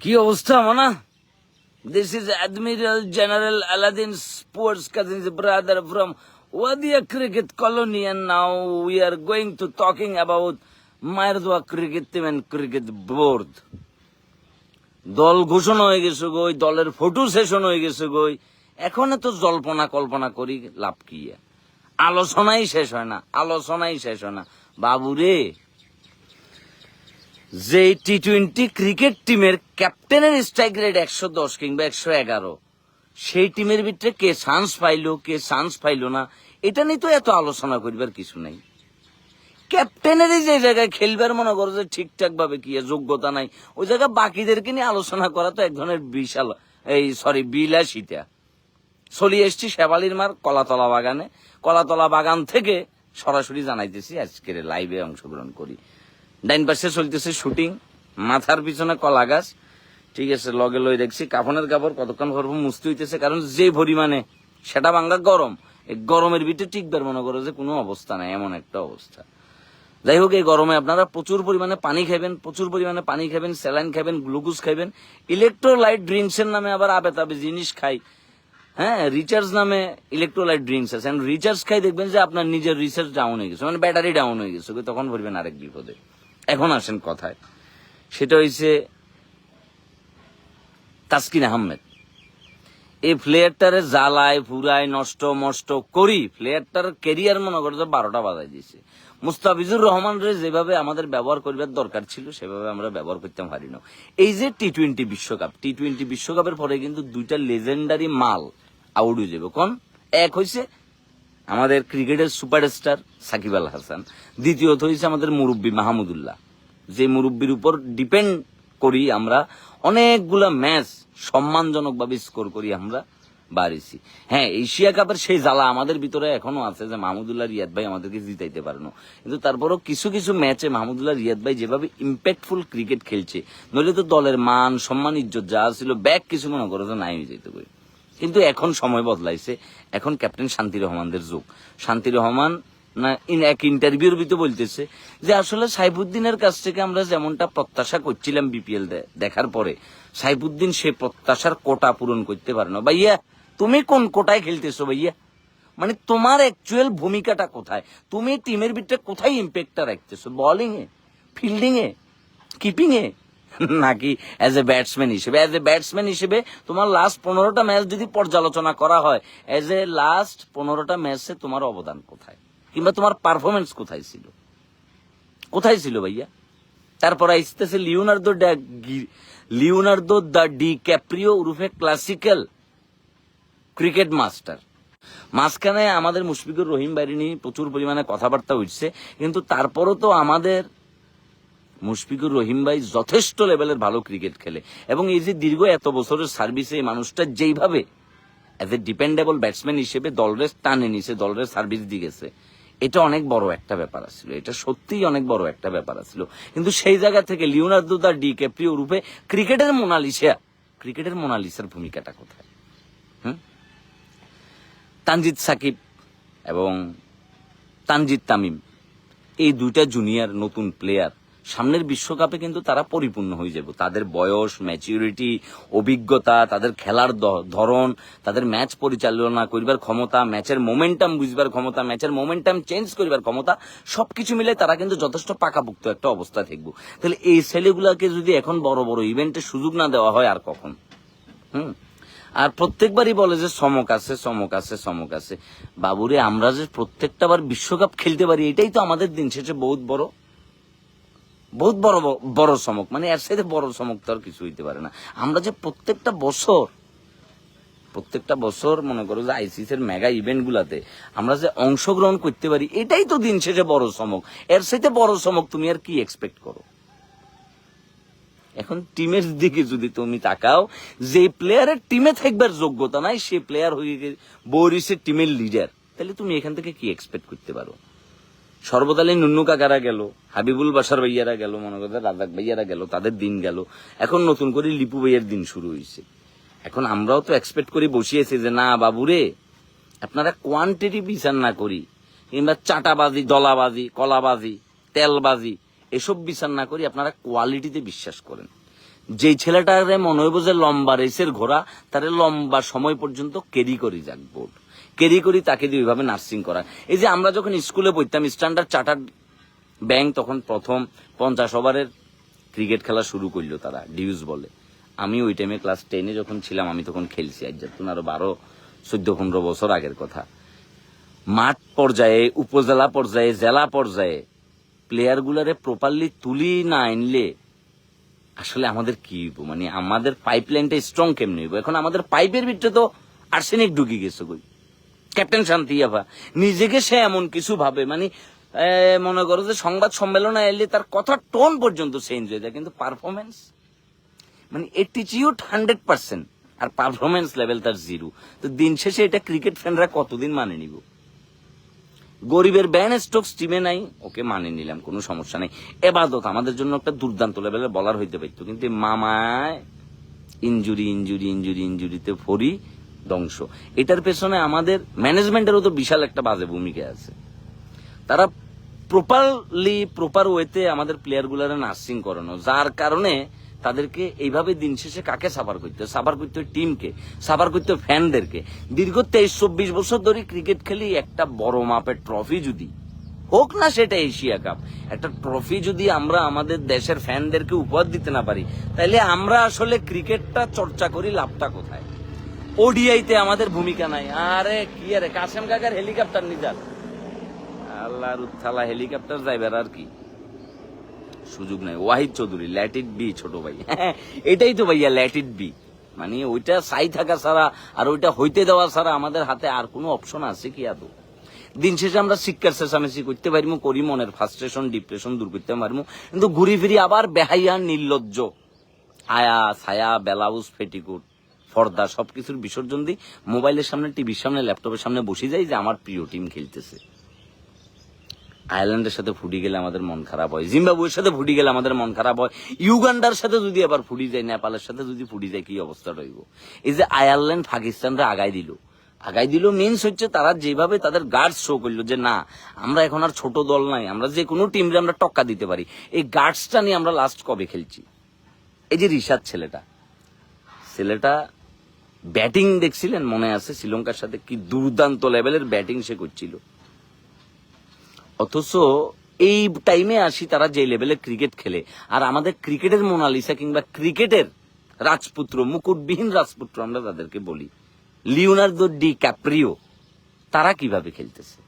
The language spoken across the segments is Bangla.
কি অবস্থা, মানা? This is admiral general Aladdin sports cousins brother from Wadia cricket colony and now we are going to talking about Mayer Doa cricket team and cricket board দল ঘোষণা হয়ে গেছে গই দলের ফটো সেশন হয়ে গেছে গই এখন তো জল্পনা কল্পনা করি, লাভ কি আলোচনাই শেষ হয় না, আলোচনাই শেষ হয় না। বাবুরে যে টি টোয়েন্টি ক্রিকেট টিমের ক্যাপ্টেনের স্ট্রাইক রেট একশো দশ কিংবা একশো এগারো, সেই টিমের ভিতরে কে চান্স পাইলো, কে চান্স পাইলো না, এটা নিয়ে তো এত আলোচনা করিবার কিছু নাই। ক্যাপ্টেনেরই যে জায়গায় খেলবার মনে করো যে ঠিকঠাক ভাবে কি যোগ্যতা নাই, ওই জায়গায় বাকিদেরকে নিয়ে আলোচনা করা তো এক ধরনের বিশাল, এই সরি বিলাসিতা। চলে এসছি শেবালির মার কলাতলা বাগানে। কলাতলা বাগান থেকে সরাসরি জানাইতেছি, আজকের লাইভে অংশগ্রহণ করি। ডাইন পাশে চলতেছে শুটিং, মাথার পিছনে কলা গাছ। ঠিক আছে, লগে লই দেখছি কাফনের কাপড় কতক্ষণ করব মুস্তি হইতেছে, কারণ যে পরিমাণে, সেটা বাঙ্গা গরম। এই গরমের ভিতরে টিকবার মনে করো যে কোনো অবস্থা নাই, এমন একটা অবস্থা। যাই হোক, এই গরমে আপনারা প্রচুর পরিমাণে পানি খাবেন প্রচুর পরিমাণে পানি খাবেন স্যালাইন খাবেন গ্লুকোজ খাবেন ইলেকট্রোলাইট ড্রিঙ্কসের নামে আবার আবে তাবে জিনিস খাই। হ্যাঁ রিচার্জ নামে ইলেকট্রোলাইট ড্রিঙ্কস আছে। রিচার্জ খাই দেখবেন যে আপনার নিজের রিচার্জ ডাউন হয়ে গেছে মানে ব্যাটারি ডাউন হয়ে গেছে, তখন ভরবেন আরেক বিপদে। এখন আসেন কথায়। সেটা হইছে তাসকিন আহমেদ। এই প্লেয়ারটারে জ্বালায়, ফুরায়, নষ্ট, মষ্ট করি প্লেয়ারটার কেরিয়ার মনে করে যে বারোটা বাজাই দিয়েছে। মুস্তাফিজুর রহমান রে যেভাবে আমাদের ব্যবহার করিবার দরকার ছিল, সেভাবে আমরা ব্যবহার করতে পারি না এই যে টি টোয়েন্টি বিশ্বকাপ টি টোয়েন্টি বিশ্বকাপের পরে কিন্তু দুইটা লেজেন্ডারি মাল আউট হয়ে যাবে। কোন? এক হয়েছে আমাদের ক্রিকেটের সুপারস্টার সাকিব আল হাসান। দ্বিতীয়ত হয়েছে আমাদের মুরব্বী মাহমুদুল্লাহ। যে মুরব্বীর উপর ডিপেন্ড করি আমরা, অনেকগুলা ম্যাচ সম্মানজনকভাবে স্কোর করি আমরা বাড়িছি। হ্যাঁ এশিয়া কাপের সেই জ্বালা আমাদের ভিতরে এখনও আছে যে মাহমুদুল্লাহ রিয়াদ ভাই আমাদেরকে জিতাইতে পারেন কিন্তু তারপরও কিছু কিছু ম্যাচে মাহমুদুল্লাহ রিয়াদ ভাই যেভাবে ইম্প্যাক্টফুল ক্রিকেট খেলছে, নইলে তো দলের মান, সম্মান, ইজ্জত যা ছিল ব্যাক কিছু মনে করো যে নাই হয়ে যেতে পারে। কিন্তু এখন সময় বদলাইছে। এখন ক্যাপ্টেন শান্তি রহমানদের যুগ। শান্তি রহমান না, ইন এক ইন্টারভিউর ভিতরে বলতেছে যে, আসলে সাইফুদ্দিনের কাছ থেকে আমরা যেমনটা প্রত্যাশা করছিলাম বিপিএল দেখার পরে, সাইফুদ্দিন সে প্রত্যাশার কোটা পূরণ করতে পারে না। ভাইয়া, তুমি কোন কোটায় খেলতেছো ভাইয়া? মানে তোমার অ্যাকচুয়াল ভূমিকাটা কোথায়? তুমি টিমের ভিতরে কোথায় ইম্প্যাক্টটা রাখতেছো? বোলিং এ ফিল্ডিং এ কিপিং এ নাকি অ্যাজ এ ব্যাটসম্যান হিসেবে। অ্যাজ এ ব্যাটসম্যান হিসেবে তোমার লাস্ট পনেরোটা ম্যাচ যদি পর্যালোচনা করা হয় অ্যাজ এ লাস্ট পনেরোটা ম্যাচে তোমার অবদান কোথায়? কিংবা তোমার পারফরমেন্স কোথায় ছিল? কোথায় ছিল ভাইয়া? তারপর আসতেছে Leonardo Leonardo the DiCaprio উরুফে ক্লাসিক্যাল ক্রিকেট মাস্টার মাঝখানে আমাদের মুশফিকুর রহিম বাইরে নিয়ে প্রচুর পরিমাণে কথাবার্তা হচ্ছে কিন্তু তারপরও তো আমাদের মুশফিকুর রহিম ভাই যথেষ্ট লেভেলের ভালো ক্রিকেট খেলে। এবং এই যে দীর্ঘ এত বছরের সার্ভিসে এই মানুষটা যেইভাবে অ্যাজ এ ডিপেন্ডেবল ব্যাটসম্যান হিসেবে দলরে টানে নিছে, দলরে সার্ভিস দিয়ে গেছে, এটা অনেক বড় একটা ব্যাপার আছিল। এটা সত্যিই অনেক বড় একটা ব্যাপার আছিল। কিন্তু সেই জায়গা থেকে লিওনার্দো দা ডি ক্যাপ্রিও রূপে ক্রিকেটের মোনালিসা, ক্রিকেটের মোনালিসার ভূমিকাটা কোথায়? তানজিদ সাকিব এবং তানজিদ তামিম, এই দুইটা জুনিয়র নতুন প্লেয়ার সামনের বিশ্বকাপে কিন্তু তারা পরিপূর্ণ হয়ে যাবে। তাদের বয়স ম্যাচিউরিটি অভিজ্ঞতা, তাদের খেলার ধরন, তাদের ম্যাচ পরিচালনা করিবার ক্ষমতা ম্যাচের মোমেন্টাম বুঝবার ক্ষমতা ম্যাচের মোমেন্টাম চেঞ্জ করিবার ক্ষমতা, সবকিছু মিলে তারা কিন্তু যথেষ্ট পাকাপুক্ত একটা অবস্থায় থাকব। তাহলে এই ছেলেগুলাকে যদি এখন বড় বড় ইভেন্টে সুযোগ না দেওয়া হয়, আর কখন? হুম? আর প্রত্যেকবারই বলে যে সমক আছে সমক আছে সমক আছে। বাবুরে, আমরা যে প্রত্যেকটা বার বিশ্বকাপ খেলতে পারি, এটাই তো আমাদের দিন শেষে বহুত বড়। বহুত বড় বড় চমক মানে এর সাথে বড় চমক তো আর কিছু হইতে পারে না। আমরা যে প্রত্যেকটা বছর প্রত্যেকটা বছর মনে করো যে আইসিসি এর মেগা ইভেন্ট গুলাতে আমরা যে অংশগ্রহণ করতে পারি, এটাই তো দিন শেষে বড় চমক এর সাথে বড় চমক তুমি আর কি এক্সপেক্ট করো? এখন টিমের দিকে যদি তুমি তাকাও, যে প্লেয়ারের টিমে থাকবার যোগ্যতা নাই, সে প্লেয়ার হয়ে বৌরিসে টিমের লিডার তাহলে তুমি এখান থেকে কি এক্সপেক্ট করতে পারো? সর্বদালি নুন্নু কাকারা গেল? হাবিবুল বাসার ভাইয়ারা গেল, মনে করতে রাজাক ভাইয়ারা গেল, তাদের দিন গেল। এখন নতুন করে লিপু ভাইয়ের দিন শুরু হয়েছে এখন আমরাও তো এক্সপেক্ট করি বসিয়েছি যে, না, বাবুরে, আপনারা কোয়ান্টিটি বিচার না করি, কিংবা চাটাবাজি, দলাবাজি, কলাবাজি, তেলবাজি, এসব বিচার না করি, আপনারা কোয়ালিটিতে বিশ্বাস করেন। যেই ছেলেটারে মনে হইব যে লম্বা রেসের ঘোড়া, তারে লম্বা সময় পর্যন্ত ক্যারি করি যাক বোর্ড ক্যারি করি, তাকে দিয়ে ওইভাবে নার্সিং করা এই যে আমরা যখন স্কুলে পড়তাম, স্ট্যান্ডার্ড চার্টার্ড ব্যাংক তখন প্রথম পঞ্চাশ ওভারের ক্রিকেট খেলা শুরু করল তারা ডিউজ বলে। আমি ওই টাইমে ক্লাস টেনে যখন ছিলাম, আমি তখন খেলছি, আজ যখন আরও বারো, চোদ্দ, পনেরো বছর আগের কথা। মাঠ পর্যায়ে, উপজেলা পর্যায়ে, জেলা পর্যায়ে প্লেয়ারগুলারে প্রপারলি তুলি না আনলে আসলে আমাদের কি মানে আমাদের পাইপলাইনটা স্ট্রং কেমনে এখন আমাদের পাইপের ভিতরে তো আর্সেনিক ঢুকি গেছে কই? ক্যাপ্টেন শান্তি আভা নিজেকে সে এমন কিছু ভাবে মানে মনে করো যে সংবাদ সম্মেলনে এলে তার কথার টোন পর্যন্ত চেঞ্জ হয়ে যায়, কিন্তু পারফরমেন্স মানে এটিচিউড হান্ড্রেড পার্সেন্ট আর পারফরমেন্স লেভেল তার জিরো তো দিন শেষে এটা ক্রিকেট ফ্যানরা কতদিন মানে নিব? গরিবের ব্যান স্টোকস টিমে নাই, ওকে মানে নিলাম, কোনো সমস্যা নেই। এবাদত, আমাদের জন্য একটা দুর্দান্ত লেভেলের বলার হইতে পারতো, কিন্তু মামায় ইঞ্জুরি ইঞ্জুরি ইঞ্জুরি ইঞ্জুরিতে ফরি ধ্বংস। এটার পেছনে আমাদের ম্যানেজমেন্টেরও তো বিশাল একটা বাজে ভূমিকা আছে। তারা প্রপারলি প্রপার ওয়েতে আমাদের প্লেয়ার গুলারে নার্সিং করানো, যার কারণে তাদেরকে এইভাবে দিন শেষে কাকে সাফার করতে হয়? সাফার করতে হয় টিমকে সাফার করতে হয় ফ্যানদেরকে দীর্ঘ তেইশ চব্বিশ বছর ধরে ক্রিকেট খেলি একটা বড় মাপের ট্রফি যদি, হোক না সেটা এশিয়া কাপ, একটা ট্রফি যদি আমরা আমাদের দেশের ফ্যানদেরকে উপহার দিতে না পারি তাহলে আমরা আসলে ক্রিকেটটা চর্চা করি, লাভটা কোথায়? ওডিআইতে আমাদের ভূমিকা নাই। আরে কি আরে কাসেম কাকার হেলিকপ্টার নিজার আল্লাহর উত্থালা হেলিকপ্টার যাইবার আর কি? সুযোগ নাই। Wahid Chowdhury let it be ছোট ভাই। এটাই তো ভাইয়া ল্যাট ইট বি মানে ওইটা সাই থাকা ছাড়া আর ওইটা হইতে দেওয়া ছাড়া আমাদের হাতে আর কোনো অপশন আছে কি আদৌ? দিন শেষে আমরা শিক্ষার চেঁচামেচি করতে পারব করি মনের ফ্রাস্ট্রেশন ডিপ্রেশন দূর করতে পারব কিন্তু ঘুরি ফিরি আবার বেহাইয়া, নির্লজ্জ। আয়া, ছায়া ব্লাউজ পেটিকুট পর্দা সবকিছুর বিসর্জন দিই, মোবাইলের সামনে, টিভির সামনে, ল্যাপটপের সামনে বসে যাই যে আমার প্রিয় টিম খেলতেছে। আয়ারল্যান্ডের সাথে ফুটি গেলে আমাদের মন খারাপ হয়, জিম্বাবুয়ের সাথে ফুটি গেলে আমাদের মন খারাপ হয়, ইউগান্ডার সাথে যদি আবার ফুটি যায়, নেপালের সাথে যদি ফুটি যায়, কি অবস্থা রইব? এই যে আয়ারল্যান্ড পাকিস্তানরা আগাই দিল। আগাই দিল মিনস হচ্ছে তারা যেভাবে তাদের গার্ডস শো করল যে না, আমরা এখন আর ছোট দল নাই, আমরা যে কোনো টিমরে আমরা টক্কা দিতে পারি। এই গার্ডসটা নিয়ে আমরা লাস্ট কবে খেলছি? এই যে রিশাদ ছেলেটা ছেলেটা ব্যাটিং দেখছিলেন? মনে আছে শ্রীলঙ্কার সাথে কি দুর্দান্ত লেভেলের ব্যাটিং সে করছিল। অথচ এই টাইমে আসি তারা যে লেভেলে ক্রিকেট খেলে। আর আমাদের ক্রিকেটের মোনালিসা কিংবা ক্রিকেটের রাজপুত্র, মুকুটবিহীন রাজপুত্র আমরা তাদেরকে বলি। লিওনার্দো ডি ক্যাপ্রিও, তারা কীভাবে খেলতেছে?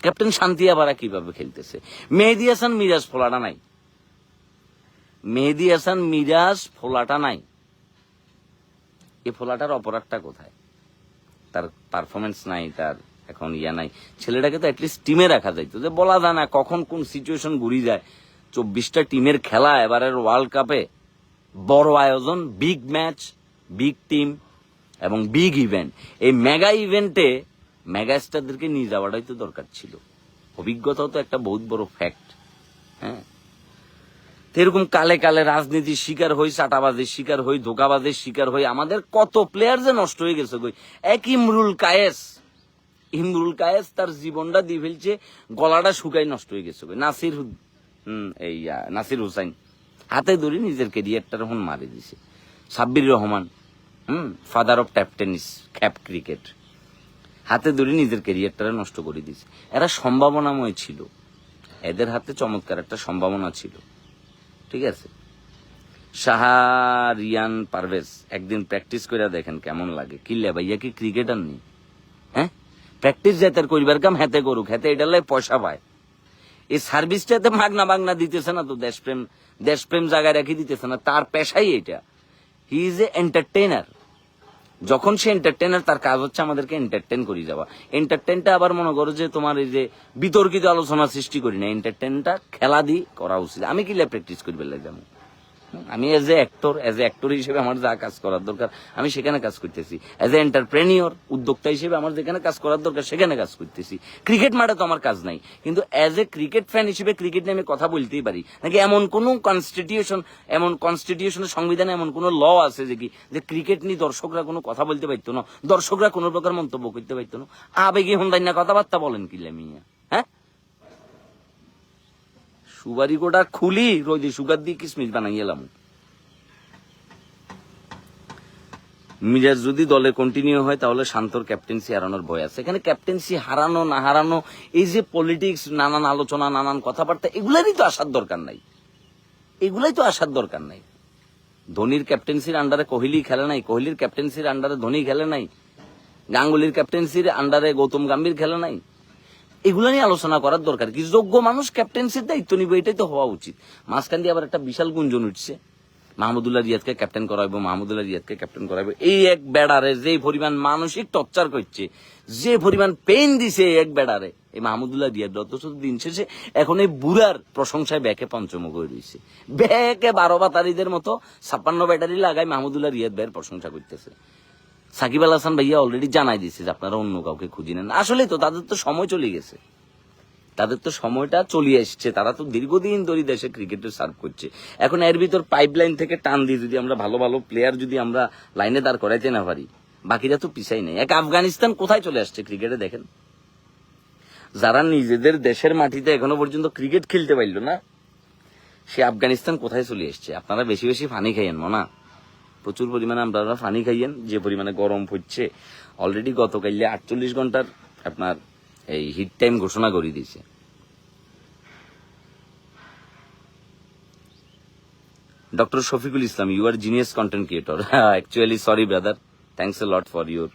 ক্যাপ্টেন শান্তিয়াবারা কীভাবে খেলতেছে? মেহেদি হাসান মিরাজ ফোলাটা নাই। মেহেদি হাসান মিরাজ ফোলাটা নাই। এই ফোলাটার অপরাধটা কোথায়? তার পারফরমেন্স নাই, তার এখন ইয়া নাই। ছেলেটাকে তো অ্যাটলিস্ট টিমে রাখা যাইতো। যে বলা যায় না কখন কোন সিচুয়েশন ঘুরি যায়। চব্বিশটা টিমের খেলা, এবারের ওয়ার্ল্ড কাপে বড় আয়োজন বিগ ম্যাচ বিগ টিম এবং বিগ ইভেন্ট এই মেগা ইভেন্টে মেগা স্টারদেরকে নিয়ে যাওয়াটাই তো দরকার ছিল। অভিজ্ঞতাও তো একটা বহুত বড় ফ্যাক্ট হ্যাঁ? এরকম কালে কালে রাজনীতির শিকার হই চাটাবাজের শিকার হই, ধোকাবাজের শিকার হই, আমাদের কত প্লেয়ার যে নষ্ট হয়ে গেছে কই এক ইমরুল কায়েস ইমরুল কায়েস তার জীবনটা দিয়ে ফেলছে, গলাটা শুকাই নষ্ট হয়ে গেছে কই নাসির এই নাসির হুসাইন, হাতে ধরে নিজের কেরিয়ারটা এখন মারি দিছে। Sabbir Rahman hmm father of tap tennis খ্যাপ cricket হাতে ধরে নিজের কেরিয়ারটা নষ্ট করে দিছে। এরা সম্ভাবনাময় ছিল। এদের হাতে চমৎকার একটা সম্ভাবনা ছিল। ঠিক আছে? সাহারিয়ান পারভেজ, একদিন প্র্যাকটিস করে দেখেন কেমন লাগে। কিল্লে ভাইয়া, কি ক্রিকেটার নেই হ্যাঁ? প্র্যাকটিস যাতে করিবার কাম হ্যাঁ করুক হ্যাঁ এটা পয়সা পায়। এই সার্ভিসটাতে মাগনা বাগনা দিতেছে না তো, দেশপ্রেম দেশপ্রেম জায়গায় রেখে দিতেছে না, তার পেশাই এটা হি ইজ এ এন্টারটেইনার যখন সে এন্টারটেনার তার কাজ হচ্ছে আমাদেরকে এন্টারটেন করিয়ে যাওয়া এন্টারটেনটা আবার মনে করো যে তোমার এই যে বিতর্কিত আলোচনা সৃষ্টি করি না। এন্টারটেনটা খেলা দিয়ে করা উচিত। আমি কি প্র্যাকটিস করি বেলা যেমন আমি as a actor as a actor হিসেবে আমার যা কাজ করার দরকার, আমি সেখানে কাজ করতেছি। এজ এ এন্টারপ্রেনিয়র উদ্যোক্তা হিসেবে আমার যেখানে কাজ করার দরকার, সেখানে কাজ করতেছি। ক্রিকেট মাঠে তো আমার কাজ নাই। কিন্তু এজ এ ক্রিকেট ফ্যান হিসেবে ক্রিকেট নিয়ে আমি কথা বলতেই পারি। নাকি এমন কোন কনস্টিটিউশন এমন কনস্টিটিউশনের সংবিধানে, এমন কোন ল আছে যে কি, যে ক্রিকেট নিয়ে দর্শকরা কোনো কথা বলতে পারতো না? দর্শকরা কোনো প্রকার মন্তব্য করতে পারতো না? আবেগে হন্দাই না কথাবার্তা বলেন কি মিয়া? সুবারি গোটা খুলি রোদে সুগার দিয়ে কিসমিস বানাই এলাম। মিরাজ যদি দলে কন্টিনিউ হয়, তাহলে শান্তর ক্যাপ্টেন্সি হারানোর ভয় আছে। এখানে ক্যাপ্টেন্সি হারানো, না হারানো, এই যে পলিটিক্স নানান আলোচনা, নানান কথাবার্তা, এগুলারই তো আসার দরকার নাই। এগুলাই তো আসার দরকার নাই। ধোনির ক্যাপ্টেন্সির আন্ডারে কোহলি খেলে নাই, কোহলির ক্যাপ্টেন্সির আন্ডারে ধোনি খেলে নাই। গাঙ্গুলির ক্যাপ্টেন্সির আন্ডারে গৌতম গাম্ভীর খেলে নাই। এগুলো নিয়ে আলোচনা করার দরকার। কি যোগ্য মানুষ ক্যাপ্টেন্সির দায়িত্ব নিবে, এটাই তো হওয়া উচিত। মাঝখান দিয়ে আবার একটা বিশাল গুঞ্জন উঠছে। মাহমুদুল্লাহ রিয়াদকে ক্যাপ্টেন করাইবো মাহমুদুল্লাহ রিয়াদকে ক্যাপ্টেন করাইবো এই এক বেড়ারে যে পরিমাণ মানসিক টর্চার করছে, যে পরিমাণ পেন দিছে এই এক বেড়ারে, এই মাহমুদুল্লাহ রিয়াদ অথচ দিন শেষে এখন এই বুড়ার প্রশংসায় ব্যাকে পঞ্চমুখ হয়ে রয়েছে ব্যাকে বারো বাতারিদের মতো ছাপ্পান্ন ব্যাটারি লাগায় মাহমুদুল্লাহ রিয়াদ ভাইয়ের প্রশংসা করতেছে। সাকিব আল হাসান ভাইয়া অলরেডি জানাই দিয়েছে যে আপনারা অন্য কাউকে খুঁজি নেন। আসলে তো, তাদের তো সময় চলে গেছে। তাদের তো সময়টা চলে এসছে তারা তো দীর্ঘদিন ধরে দেশে ক্রিকেটে সার্ভ করছে। এখন এর ভিতর পাইপলাইন থেকে টান দিয়ে যদি আমরা ভালো ভালো প্লেয়ার যদি আমরা লাইনে দাঁড় করাইতে না পারি, বাকিরা তো পিছাই নেই। এক আফগানিস্তান কোথায় চলে আসছে ক্রিকেটে দেখেন? যারা নিজেদের দেশের মাটিতে এখনও পর্যন্ত ক্রিকেট খেলতে পারল না, সে আফগানিস্তান কোথায় চলে এসছে? আপনারা বেশি বেশি পানি খাইয়েন, মনা। প্রচুর পরিমাণে আপনারা পানি খাইয়েন, যে পরিমাণে গরম পড়ছে। অলরেডি গতকালে আটচল্লিশ ঘণ্টার আপনার এই হিট টাইম ঘোষণা করে দিয়েছে। Doctor Shafiqul Islam you are genius content creator actually sorry brother thanks a lot for your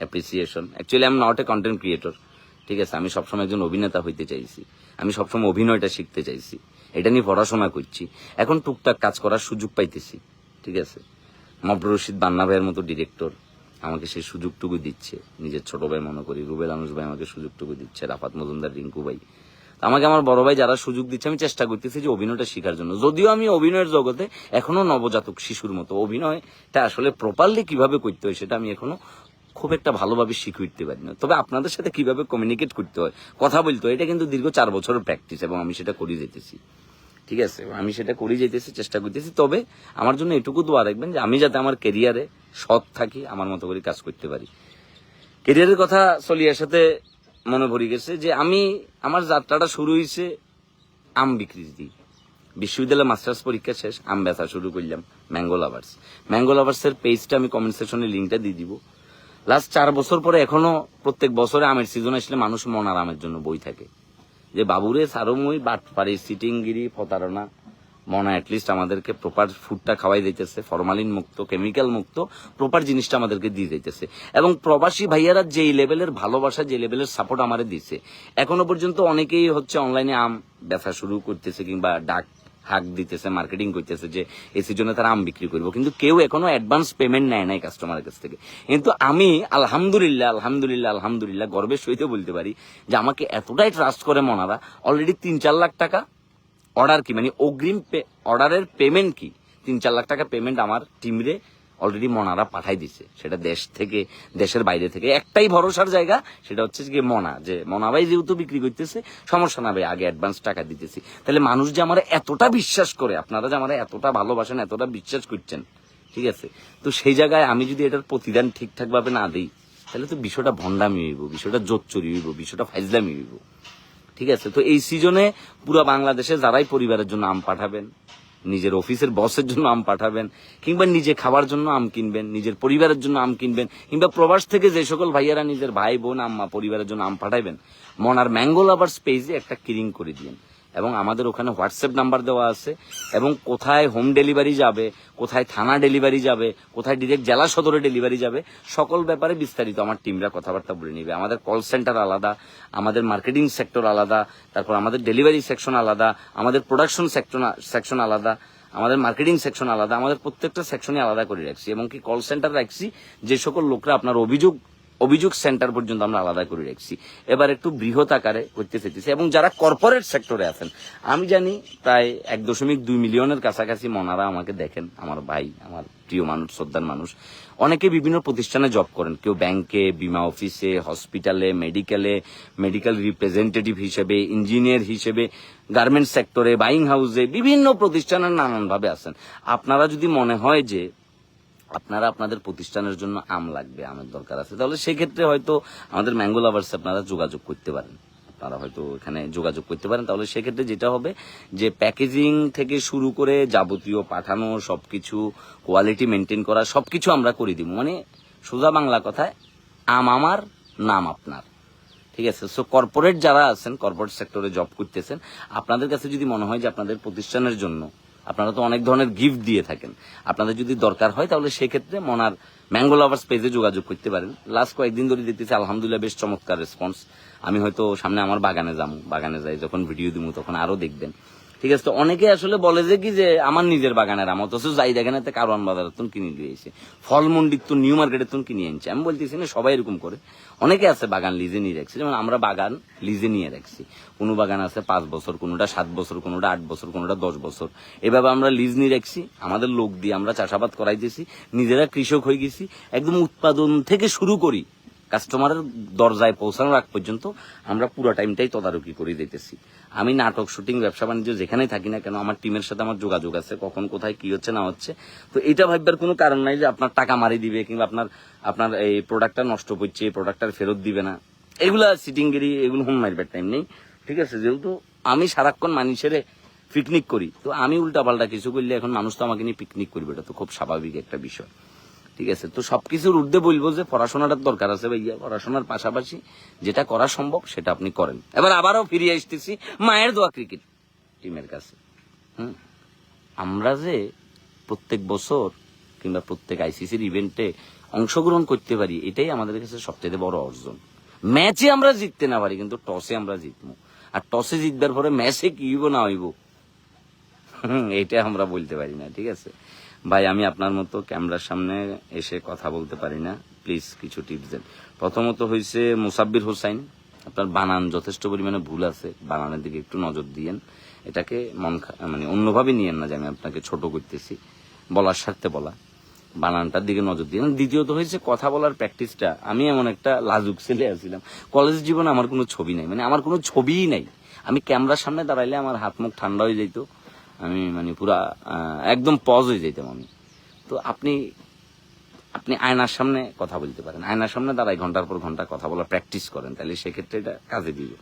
appreciation actually I am not a content creator ঠিক আছে, আমি সবসময় একজন অভিনেতা হইতে চাইছি। আমি সবসময় অভিনয়টা শিখতে চাইছি। এটা নিয়ে পড়াশোনা করছি। এখন টুকটাক কাজ করার সুযোগ পাইতেছি। ঠিক আছে মবর রশিদ বান্না ভাইয়ের মতো ডিরেক্টর আমাকে সেই সুযোগটুকু দিচ্ছে। নিজের ছোট ভাই মনে করি, রুবেল আনুস ভাই আমাকে সুযোগটুকু দিচ্ছে, রাফাত মজুমদার, রিঙ্কু ভাই। আমাকে আমার বড় ভাই যারা সুযোগ দিচ্ছে, আমি চেষ্টা করতেছি যে অভিনয়টা শেখার জন্য। যদিও আমি অভিনয়ের জগতে এখনও নবজাতক শিশুর মতো অভিনয়টা আসলে প্রপারলি কীভাবে করতে হয় সেটা আমি এখনও খুব একটা ভালোভাবে শিখে উঠতে পারি না। তবে আপনাদের সাথে কীভাবে কমিউনিকেট করতে হয়, কথা বলতে হয়, এটা কিন্তু দীর্ঘ চার বছরের প্র্যাকটিস এবং আমি সেটা করে যেতেছি। ঠিক আছে? আমি সেটা করে যেতেছি, চেষ্টা করতেছি। তবে আমার জন্য এটুকু দোয়া রাখবেন যে আমি যাতে আমার কেরিয়ারে সৎ থাকি, আমার মতো করে কাজ করতে পারি। কেরিয়ারের কথা চলিয়ার সাথে মনে পড়ে গেছে যে আমি, আমার যাত্রাটা শুরু হয়েছে আম বিক্রি দিই বিশ্ববিদ্যালয়ে মাস্টার্স পরীক্ষা শেষ, আম ব্যথা শুরু করলাম ম্যাঙ্গো লাভার্স ম্যাঙ্গো লাভার্সের পেজটা আমি কমেন্ট সেকশনে লিঙ্কটা দিয়ে দিব। লাস্ট চার বছর পরে এখনও প্রত্যেক বছরে আমের সিজন আসলে মানুষ মনার আমের জন্য বই থাকে। যে বাবুরে সারমই, বাটপাড়ি, সিটিংগিরি, প্রতারণা, মনে অ্যাটলিস্ট আমাদেরকে প্রপার ফুডটা খাওয়াই দিতেছে ফরমালিন মুক্ত কেমিক্যাল মুক্ত প্রপার জিনিসটা আমাদেরকে দিয়ে দিতেছে। এবং প্রবাসী ভাইয়ারা যেই লেভেলের ভালোবাসা যে লেভেলের সাপোর্ট আমাদের দিছে। এখনও পর্যন্ত অনেকেই হচ্ছে অনলাইনে আম ব্যথা শুরু করতেছে কিংবা ডাক হাক দিতেছে মার্কেটিং করতেছে যে এই জন্য তারা আম বিক্রি করব। কিন্তু কেউ এখনও অ্যাডভান্স পেমেন্ট নেয় নাই কাস্টমারের কাছ থেকে। কিন্তু আমি আলহামদুলিল্লাহ আলহামদুলিল্লাহ আলহামদুলিল্লাহ গর্বের সহিত বলতে পারি যে আমাকে এতটাই ট্রাস্ট করে মনারা। অলরেডি তিন চার লাখ টাকা অর্ডার কি? মানে অগ্রিম অর্ডারের পেমেন্ট কি? তিন চার লাখ টাকা পেমেন্ট আমার টিমরে অলরেডি মনারা পাঠাই দিছে। সেটা দেশ থেকে, দেশের বাইরে থেকে। একটাই ভরসার জায়গা, সেটা হচ্ছে যে মনা। যে মনা ভাই যেহেতু বিক্রি করতেছে, সমস্যা না ভাই, আগে অ্যাডভান্স টাকা দিতেছি। তাহলে মানুষ যে আমার এতটা বিশ্বাস করে, আপনারা যে আমার এতটা ভালোবাসেন, এতটা বিশ্বাস করছেন, ঠিক আছে? তো সেই জায়গায় আমি যদি এটার প্রতিদান ঠিকঠাক ভাবে না দিই, তাহলে তো বিষয়টা ভণ্ডামি হইব, বিষয়টা জোচ্চুরি হইব, বিষয়টা ফাইজলামি হইব। ঠিক আছে? তো এই সিজনে পুরো বাংলাদেশে যারাই পরিবারের জন্য আম পাঠাবেন নিজের অফিসের বসের জন্য আম পাঠাবেন, কিংবা নিজে খাবার জন্য আম কিনবেন, নিজের পরিবারের জন্য আম কিনবেন, কিংবা প্রবাস থেকে যে সকল ভাইয়ারা নিজের ভাই, বোন, আম্মা পরিবারের জন্য আম পাঠাবেন মনার ম্যাঙ্গোল লাভার্স স্পেসে একটা কিরিং করে দিন এবং আমাদের ওখানে হোয়াটসঅ্যাপ নাম্বার দেওয়া আছে এবং কোথায় হোম ডেলিভারি যাবে, কোথায় থানা ডেলিভারি যাবে, কোথায় ডিরেক্ট জেলা সদরে ডেলিভারি যাবে, সকল ব্যাপারে বিস্তারিত আমার টিমরা কথাবার্তা বলে নিবে। আমাদের কল সেন্টার আলাদা, আমাদের মার্কেটিং সেক্টর আলাদা, তারপর আমাদের ডেলিভারি সেকশন আলাদা, আমাদের প্রোডাকশন সেকশন সেকশন আলাদা, আমাদের মার্কেটিং সেকশন আলাদা, আমাদের প্রত্যেকটা সেকশনে আলাদা করে রাখছি এবং কি কল সেন্টার রাখছি যে সকল লোকরা আপনার অভিযোগ অভিযোগ সেন্টার পর্যন্ত আমরা আলাদা করে রাখছি। এবার একটু বৃহৎ আকারে করতে চাইতেছি এবং যারা কর্পোরেট সেক্টরে আছেন, আমি জানি প্রায় এক দশমিক দুই মিলিয়নের কাছাকাছি মনারা আমাকে দেখেন, আমার ভাই, আমার প্রিয় মানুষ, শ্রদ্ধার মানুষ। অনেকে বিভিন্ন প্রতিষ্ঠানে জব করেন, কেউ ব্যাংকে বিমা অফিসে হসপিটালে মেডিকেলে মেডিকেল রিপ্রেজেন্টেটিভ হিসেবে ইঞ্জিনিয়ার হিসেবে গার্মেন্টস সেক্টরে বাইং হাউসে বিভিন্ন প্রতিষ্ঠানে নানানভাবে আছেন। আপনারা যদি মনে হয় যে আপনারা আপনাদের প্রতিষ্ঠানের জন্য আম লাগবে, আমের দরকার আছে। তাহলে সেক্ষেত্রে হয়তো আমাদের ম্যাঙ্গো লাভার্স আপনারা যোগাযোগ করতে পারেন। আপনারা হয়তো এখানে যোগাযোগ করতে পারেন। তাহলে সেক্ষেত্রে যেটা হবে যে প্যাকেজিং থেকে শুরু করে যাবতীয় পাঠানো সব কিছু কোয়ালিটি মেনটেন করা সব কিছু আমরা করে দিব। মানে সোজা বাংলা কথায়, আম আমার, নাম আপনার। ঠিক আছে? সো কর্পোরেট যারা আছেন কর্পোরেট সেক্টরে জব করতেছেন, আপনাদের কাছে যদি মনে হয় যে আপনাদের প্রতিষ্ঠানের জন্য আপনারা তো অনেক ধরনের গিফট দিয়ে থাকেন। আপনাদের যদি দরকার হয়, তাহলে সেক্ষেত্রে মনার ম্যাঙ্গো লাভার্স পেজে যোগাযোগ করতে পারেন। লাস্ট কয়েকদিন ধরে দেখতেছি, আলহামদুলিল্লাহ বেশ চমৎকার রেসপন্স আমি হয়তো সামনে আমার বাগানে যাব। বাগানে যাই, যখন ভিডিও দিব, তখন আরও দেখবেন। ঠিক আছে, তো অনেকে আসলে বলে যে কি যে আমার নিজের বাগানের আম, অথচ যাই দেখেন এতে কারওয়ান বাজার তুন কিনে দিয়ে এসে ফল মন্ডির তুন, নিউ মার্কেটে তুন কিনে আনছে আমি বলতেছি না সবাই এরকম করে। অনেকে আছে বাগান লিজে নিয়ে রাখছে, যেমন আমরা বাগান লিজে নিয়ে রাখছি। কোনো বাগান আছে পাঁচ বছর, কোনোটা সাত বছর, কোনোটা আট বছর, কোনোটা দশ বছর। এভাবে আমরা লিজ নিয়ে রাখছি, আমাদের লোক দিয়ে আমরা চাষাবাদ করাইতেছি, নিজেরা কৃষক হয়ে গেছি, একদম উৎপাদন থেকে শুরু করি। কাস্টমারের দরজায় পৌঁছানোর আগ পর্যন্ত আমরা পুরো টাইমটাই তদারকি করে দিতেছি। আমি নাটক, শুটিং, ব্যবসা, বাণিজ্য যেখানেই থাকি না কেন, আমার টিমের সাথে আমার যোগাযোগ আছে, কখন কোথায়, কি হচ্ছে, না হচ্ছে। তো এটা ভাববার কোনো কারণ নাই যে আপনার টাকা মারি দিবে কিংবা আপনার আপনার এই প্রোডাক্টটা নষ্ট করছে, এই প্রোডাক্টটা ফেরত দিবে না। এগুলা সিটিংগিরি এগুলো হোম মারবার টাইম নেই। ঠিক আছে, যেহেতু আমি সারাক্ষণ মানুষের পিকনিক করি, তো আমি উল্টা পাল্টা কিছু করলে এখন মানুষ তো আমাকে নিয়ে পিকনিক করবে এটা তো খুব স্বাভাবিক একটা বিষয়। ঠিক আছে? তো সবকিছুর ঊর্ধ্বে বলব যে পড়াশোনাটার দরকার আছে ভাইয়া। পড়াশোনার পাশাপাশি যেটা করা সম্ভব সেটা আপনি করেন। এবার আবারও ফিরে আসতেছি মায়ের দোয়া ক্রিকেট টিমের কাছে। হুম? আমরা যে প্রত্যেক বছর কিংবা প্রত্যেক আইসিসির ইভেন্টে অংশগ্রহণ করতে পারি, এটাই আমাদের কাছে সবচেয়ে বড় অর্জন। ম্যাচে আমরা জিততে না পারি, কিন্তু টসে আমরা জিতবো। আর টসে জিতবার পরে ম্যাচে কি হইব না হইব? এইটা আমরা বলতে পারি না, ঠিক আছে? ভাই, আমি আপনার মতো ক্যামেরার সামনে এসে কথা বলতে পারি না। প্লিজ কিছু টিপস দেন। প্রথমত হয়েছে মুসাব্বির হোসাইন। আপনার বানান যথেষ্ট পরিমাণে ভুল আছে। বানানের দিকে একটু নজর দিয়েন। এটাকে মন মানে অন্যভাবে নিয়েন না যে আমি আপনাকে ছোট করতেছি। বলার স্বার্থে বলা। বানানটার দিকে নজর দিন দ্বিতীয়ত হয়েছে কথা বলার প্র্যাকটিসটা। আমি এমন একটা লাজুক ছেলে আছিলাম। কলেজ জীবনে আমার কোনো ছবি নাই। মানে আমার কোনো ছবিই নাই। আমি ক্যামেরার সামনে দাঁড়াইলে আমার হাত মুখ ঠান্ডা হয়ে যাইতো। আমি মানে পুরা একদম পজ হয়ে যাইতাম আমি। তো আপনি আপনি আয়নার সামনে কথা বলতে পারেন। আয়নার সামনে দাঁড়াই ঘণ্টার পর ঘণ্টা কথা বলা প্র্যাকটিস করেন, তাহলে সেক্ষেত্রে এটা কাজে দিবে।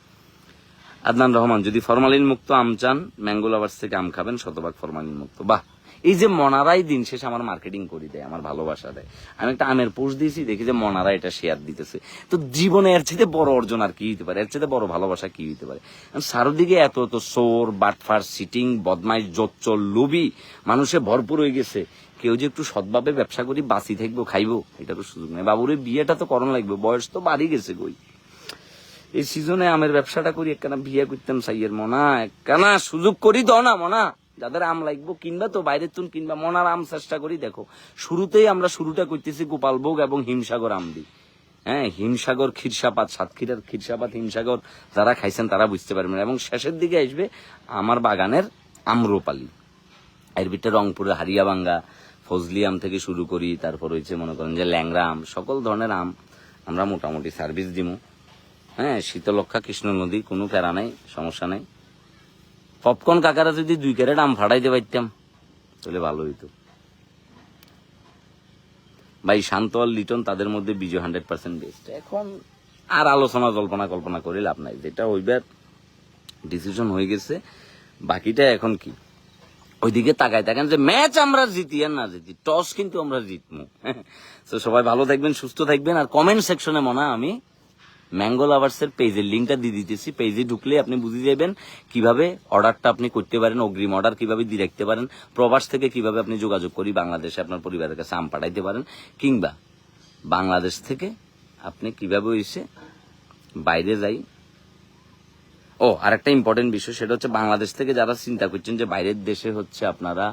আদনান রহমান, যদি ফরমালিন মুক্ত আম চান ম্যাঙ্গো লাভার্স থেকে আম খাবেন, শতভাগ ফরমালিন মুক্ত। বাহ! এই যে মনারাই দিন শেষে আমার মার্কেটিং করে দেয়, আমার ভালোবাসা দেয়। আমি একটা আমের পোস্ট দিয়েছি, দেখি যে মনারা এটা শেয়ার দিতেছে। তো জীবনে এর চেয়ে বড় অর্জন আর কি হতে পারে? এর চেয়ে বড় ভালোবাসা কি হইতে পারে? চারদিকে এত এত সোর বাটফার সিটিং বদমাইশ জোচ্চল লুবি মানুষে ভরপুর হয়ে গেছে। কেউ যে একটু সৎভাবে ব্যবসা করি, বাঁচি থাকব, খাইবো, এটা তো সুযোগ নেই। বাবুরে, বিয়েটা তো করণ লাগবে, বয়স তো বাড়ি গেছে কই? এই সিজনে আমের ব্যবসাটা করি, একখানা বিয়ে করতাম, সাইয়ের মনা, একখানা সুযোগ করি দাও না, মনা। যাদের আম লাগবো কিনবা তো বাইরের তুন কিনবা, মনার আম চেষ্টা করি, দেখো। শুরুতেই আমরা শুরুটা করতেছি গোপালভোগ এবং হিমসাগর আম দি। হ্যাঁ হিমসাগর, ক্ষীরসাপাত, সাতক্ষীরার ক্ষীরসাপাত, হিমসাগর যারা খাইছেন তারা বুঝতে পারবেন। এবং শেষের দিকে আসবে আমার বাগানের আম্রপালি। এর ভিতরে রংপুরের হারিয়াবাঙ্গা, ফজলি আম থেকে শুরু করি, তারপর হয়েছে মনে করেন যে ল্যাংরা আম, সকল ধরনের আম আমরা মোটামুটি সার্ভিস দিমু। হ্যাঁ শীতলক্ষা কৃষ্ণ নদী কোনো প্যারা নাই, সমস্যা নাই। পপকর্ন কাকারা যদি দুই ক্যারেট আম ফাড়াইতে পারতাম, তাহলে ভালো হইতো। ভাই, শান্ত আর লিটন তাদের মধ্যে বিজয় হান্ড্রেড পার্সেন্ট বেস্ট এখন আর আলোচনা, জল্পনা, কল্পনা করে লাভ নাই। যেটা হইবার ডিসিশন হয়ে গেছে। বাকিটা এখন কি? ওইদিকে তাকায় থাকেন যে ম্যাচ আমরা জিতি আর না জিতি টস কিন্তু আমরা জিতবো তো সবাই ভালো থাকবেন, সুস্থ থাকবেন, আর কমেন্ট সেকশনে মনে আমি ম্যাঙ্গো লাভার্সের পেজের লিঙ্কটা দিয়ে দিতেছি। পেজে ঢুকলে আপনি বুঝে যাবেন কীভাবে অর্ডারটা আপনি করতে পারেন, অগ্রিম অর্ডার কীভাবে দিয়ে রাখতে পারেন, প্রবাস থেকে কীভাবে আপনি যোগাযোগ করি বাংলাদেশে আপনার পরিবারের কাছে আম পাঠাইতে পারেন, কিংবা বাংলাদেশ থেকে আপনি কীভাবে এসে বাইরে যাই। ও, আরেকটা ইম্পর্টেন্ট বিষয়, সেটা হচ্ছে বাংলাদেশ থেকে যারা চিন্তা করছেন যে বাইরের দেশে হচ্ছে আপনারা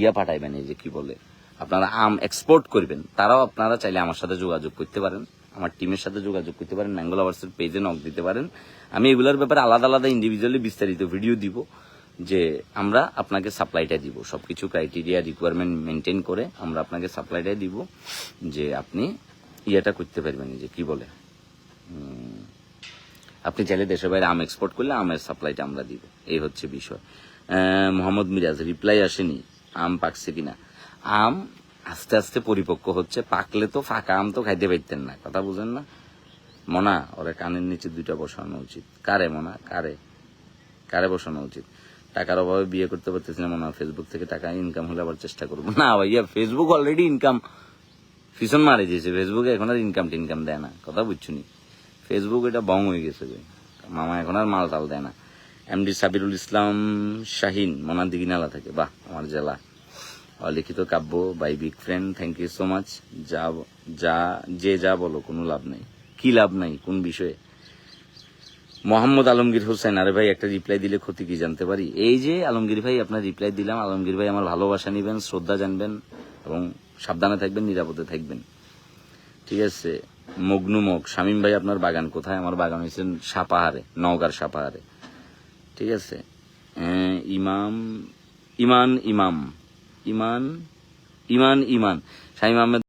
ইয়া পাঠাইবেন, এই যে কি বলে, আপনারা আম এক্সপোর্ট করবেন, তারাও আপনারা চাইলে আমার সাথে যোগাযোগ করতে পারেন। আমার টিমের সাথে যোগাযোগ করতে পারেন ম্যাঙ্গো লাভার্সের পেজে নক দিতে পারেন। আমি এগুলোর ব্যাপারে আলাদা আলাদা ইন্ডিভিজুয়ালি বিস্তারিত ভিডিও দিব, যে আমরা আপনাকে সাপ্লাইটা দিব। সব কিছু ক্রাইটেরিয়া রিকোয়ারমেন্ট মেনটেন করে আমরা আপনাকে সাপ্লাইটা দিব, যে আপনি ইয়েটা করতে পারবেন যে কি বলে? আপনি চাইলে দেশের বাইরে আম এক্সপোর্ট করলে আমের সাপ্লাইটা আমরা দিব, এই হচ্ছে বিষয়। মোহাম্মদ মিরাজ রিপ্লাই আসেনি, আম পাকছে কিনা? আম আস্তে আস্তে পরিপক্ক হচ্ছে। পাকলে তো ফাঁকা আম তো খাইতে পারতেন না, কথা বুঝেন না? মনা, ওরে কানের নিচে দুইটা বসানো উচিত। কারে মনা? কারে? কারে বসানো উচিত? টাকার অভাবে বিয়ে করতে পারতেছি না মনে হয় ফেসবুক থেকে টাকা ইনকাম হলে আবার চেষ্টা করব। না ভাইয়া ফেসবুক অলরেডি ইনকাম পিছন মারে দিয়েছে ফেসবুকে এখন আর ইনকাম টিনকাম দেয় না, কথা বুঝছ নি? ফেসবুক এটা বং হয়ে গেছে বে। মামা এখন আর মাল টাল দেয় না। এমডি সাবিরুল ইসলাম শাহিন, মনার দিঘিনালা থেকে। বাহ, আমার জেলা। Olikhito Kabbo by big friend thank you so much যা যা, যে যা বলো, কোনো লাভ নাই। কি লাভ নাই? কোন বিষয়ে? মোহাম্মদ আলমগীর হোসেন, আরে ভাই, একটা রিপ্লাই দিলে ক্ষতি কি জানতে পারি? এই যে আলমগীর ভাই, আপনার রিপ্লাই দিলাম। আলমগীর ভাই আমার ভালোবাসা নিবেন, শ্রদ্ধা জানবেন এবং সাবধানে থাকবেন, নিরাপদে থাকবেন। ঠিক আছে মগ্নুমক শামীম ভাই, আপনার বাগান কোথায়? আমার বাগান হয়েছে সাপাহারে, নওগাঁর সাপাহারে। ঠিক আছে ইমাম, ইমান ইমাম। ইমান ইমান ইমান। শাহিম আহমেদ